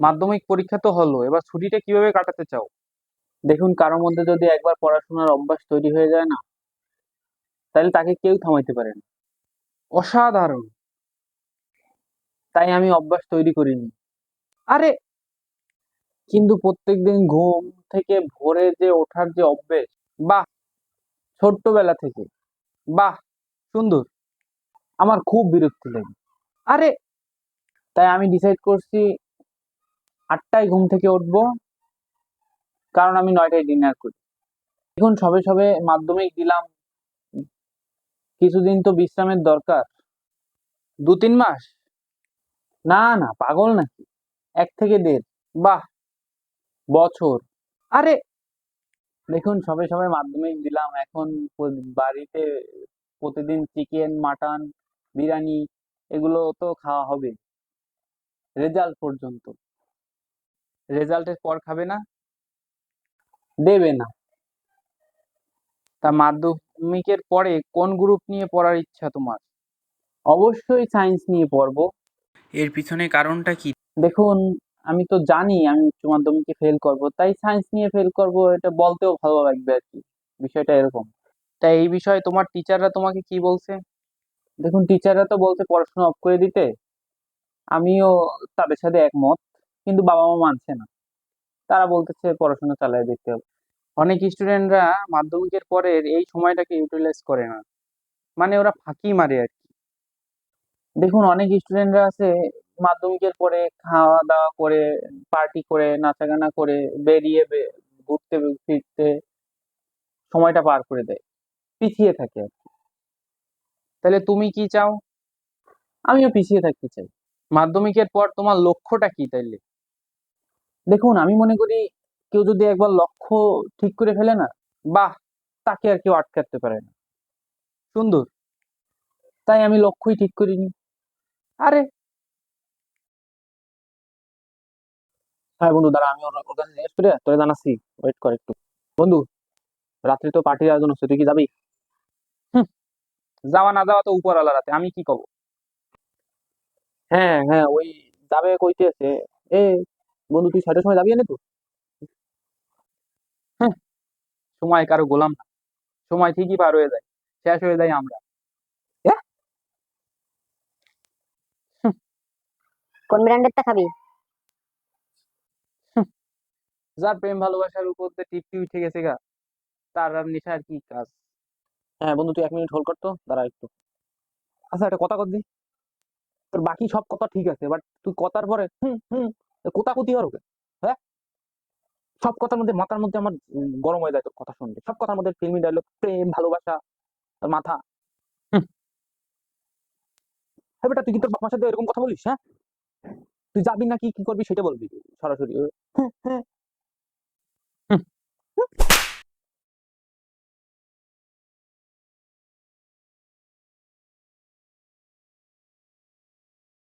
মাধ্যমিক পরীক্ষা তো হলো, এবার ছুটিটা কীভাবে কাটাতে চাও? দেখুন, কারোর মধ্যে যদি একবার পড়াশোনার অভ্যাস তৈরি হয়ে যায় না, তাহলে তাকে কেউ থামাইতে পারে না। অসাধারণ! তাই আমি অভ্যাস তৈরি করিনি। আরে! কিন্তু প্রত্যেকদিন ঘুম থেকে ভোরে যে ওঠার যে অভ্যেস, বাহ! ছোট্টবেলা থেকে, বাহ! সুন্দর! আমার খুব বিরক্তি লাগে। আরে! তাই আমি ডিসাইড করছি আটটায় ঘুম থেকে উঠবো, কারণ আমি নয়টায় ডিনার করি। এখন সবে সবে মাধ্যমিক দিলাম। কিছুদিন তো বিশ্রামের দরকার। দু তিন মাস? না না, পাগল নাকি? এক থেকে দেড়। বাহ! বছর। আরে, দেখুন, সবে সবে মাধ্যমিক দিলাম। এখন বাড়িতে প্রতিদিন চিকেন, মাটন, বিরিয়ানি, এগুলো তো খাওয়া হবে। রেজাল্ট পর্যন্ত। রেজাল্টের পর খাবে না? দেবে না। তা মাধ্যমিকের পরে কোন গ্রুপ নিয়ে পড়ার ইচ্ছা তোমার? অবশ্যই সায়েন্স নিয়ে পড়ব। এর পিছনে কারণটা কি? দেখুন আমি তো জানি আমি উচ্চ মাধ্যমিকে ফেল করব তাই সায়েন্স নিয়ে ফেল করব এটা বলতেও ভালো লাগবে আর কি বিষয়টা এরকম। তাই এই বিষয়ে তোমার টিচাররা তোমাকে কি বলছে? দেখুন টিচাররা তো বলছে পড়াশোনা অফ করে দিতে। আমিও তাদের সাথে একমত। কিন্তু বাবা মা মানছে না। তারা বলতেছে, পড়াশোনা চালিয়ে যেতে হবে। অনেক স্টুডেন্টরা মাধ্যমিকের পরের এই সময়টাকে ইউটিলাইজ করে না। মানে ওরা ফাঁকি মারে আর কি। দেখুন, অনেক স্টুডেন্টরা আছে, মাধ্যমিকের পরে খাওয়া দাওয়া করে পার্টি করে, নাচাগানা করে, বেরিয়ে ঘুরতে, ফিরতে সময়টা পার করে দেয়। পিছিয়ে থাকে আর কি। তাহলে তুমি কি চাও? আমিও পিছিয়ে থাকতে চাই। মাধ্যমিকের পর তোমার লক্ষ্যটা কি তাইলে? দেখুন, আমি মনে করি কেউ যদি একবার লক্ষ্য ঠিক করে ফেলে না, বাহ, তাকে আর কেউ আটকাতে পারে না। সুন্দর। তাই আমি লক্ষ্যই ঠিক করিনি। আরে! হ্যাঁ বন্ধু, দাঁড়া, আমি ওর জিজ্ঞেস তোরে জানাচ্ছি। ওয়েট কর একটু। বন্ধু, রাত্রে তো পার্টির আয়োজন হচ্ছে তুই কি যাবি? যাওয়া না যাওয়া তো উপরওয়ালা রাতে, আমি কি কব? হ্যাঁ হ্যাঁ ওই যাবে কইতেছে এ বন্ধু তুই ছয়টার সময় যাবি না তো? সময় কারও গোলাম না। সময় ঠিকই পার হয়ে যায়। শেষ হয়ে যায় আমরা। কোন ব্র্যান্ডেরটা খাবি? যার প্রেম ভালোবাসার উপর দিয়ে টিপটি উঠে গেছে গা তার আর নেশা আর কি কাজ? হ্যাঁ বন্ধু তুই এক মিনিট হোল্ড কর তো দাঁড়া একটু। আচ্ছা একটা কথা কর দি। তোর বাকি সব কথা ঠিক আছে বাট তুই কথার পরে হুম হুম কোথা আর ওকে হ্যাঁ? সব কথার মধ্যে, মাথার মধ্যে আমার গরম হয়ে যায় তোর কথা শুনলে। সব কথার মধ্যে ফিল্মি ডায়লগ প্রেম, ভালোবাসা মাথা। হ্যাঁ বেটা, তুই কি তোর বাবার সাথে এরকম কথা বলিস হ্যাঁ? তুই যাবি নাকি কি করবি সেটা বলবি সরাসরি। হ্যাঁ হুম।